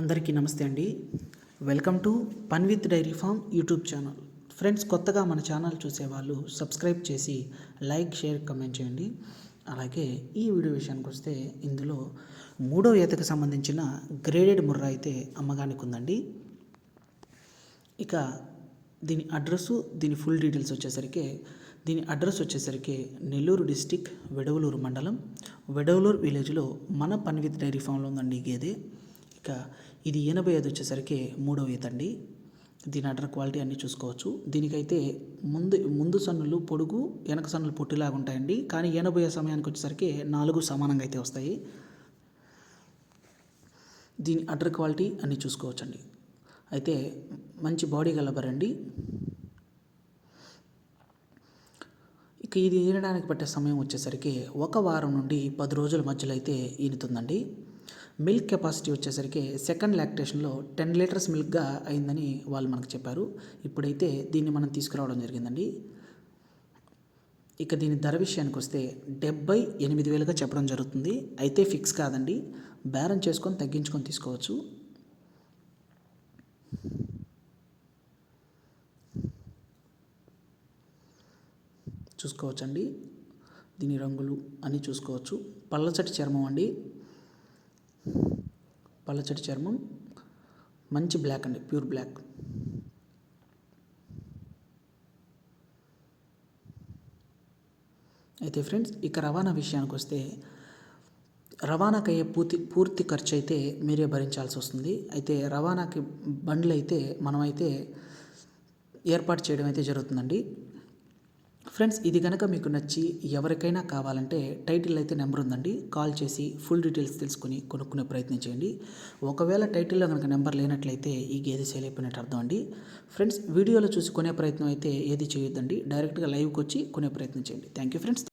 అందరికీ నమస్తే అండి. Welcome to fun with dairy farm YouTube channel. Friends కొత్తగా మన ఛానల్ చూసేవాళ్ళు సబ్స్క్రైబ్ చేసి లైక్ షేర్ కమెంట్ చేయండి. అలాగే ఈ వీడియో విషయానికి వస్తే ఇందులో మూడో ఈతకు సంబంధించిన గ్రేడెడ్ ముర్రా అయితే అమ్మగానికి ఉందండి. ఇక దీని అడ్రస్సు దీని ఫుల్ డీటెయిల్స్ వచ్చేసరికి దీని అడ్రస్ వచ్చేసరికి నెల్లూరు డిస్టిక్ వెడవలూరు మండలం. వెడవలూరు విలేజ్లో మన పన్విత్ డైరీ ఫామ్లో ఉందండి గేదే గేదె ఇక ఇది ఎనభై ఐదు వచ్చేసరికి మూడవ ఈత అండి దీని అడ్డర్ క్వాలిటీ అన్నీ చూసుకోవచ్చు. దీనికైతే ముందు ముందు సన్నులు పొడుగు వెనక సన్నులు పొట్టిలాగా ఉంటాయండి. కానీ ఎనభై సమయానికి వచ్చేసరికి నాలుగు సమానంగా అయితే వస్తాయి. దీని అడ్డర్ క్వాలిటీ అన్నీ చూసుకోవచ్చండి. అయితే మంచి బాడీ గలబరండి ఇక ఇది ఈనడానికి పట్టే సమయం వచ్చేసరికి ఒక వారం నుండి పది రోజుల మధ్యలో అయితే ఈనుతుందండి. మిల్క్ కెపాసిటీ వచ్చేసరికి సెకండ్ లాక్టేషన్లో టెన్ లీటర్స్ మిల్క్గా అయిందని వాళ్ళు మనకు చెప్పారు. ఇప్పుడైతే దీన్ని మనం తీసుకురావడం జరిగిందండి. ఇక దీని ధర విషయానికి వస్తే డెబ్బై ఎనిమిది వేలుగా చెప్పడం జరుగుతుంది. అయితే ఫిక్స్ కాదండి. బేరం చేసుకొని తగ్గించుకొని తీసుకోవచ్చు. చూసుకోవచ్చండి. దీని రంగులు అన్నీ చూసుకోవచ్చు. పళ్ళచటి చర్మం అండి. పలచటి చర్మం. మంచి బ్లాక్ అండి ప్యూర్ బ్లాక్ అయితే ఫ్రెండ్స్ ఇక రవాణా విషయానికి వస్తే రవాణాకి అయ్యే పూర్తి పూర్తి ఖర్చు అయితే మీరే భరించాల్సి వస్తుంది అయితే రవాణాకి బండ్లు అయితే మనమైతే ఏర్పాటు చేయడం అయితే జరుగుతుందండి. ఫ్రెండ్స్ ఇది కనుక మీకు నచ్చి ఎవరికైనా కావాలంటే టైటిల్ అయితే నెంబర్ ఉందండి. కాల్ చేసి ఫుల్ డీటెయిల్స్ తెలుసుకుని కొనుక్కునే ప్రయత్నం చేయండి. ఒకవేళ టైటిల్లో కనుక నెంబర్ లేనట్లయితే ఈ గేదె సేల్ అయిపోయినట్టు అర్థం అండి. ఫ్రెండ్స్ వీడియోలో చూసి కొనే ప్రయత్నం అయితే ఏది చేయొద్దండి. డైరెక్ట్గా లైవ్కి వచ్చి కొనే ప్రయత్నం చేయండి. Thank you friends.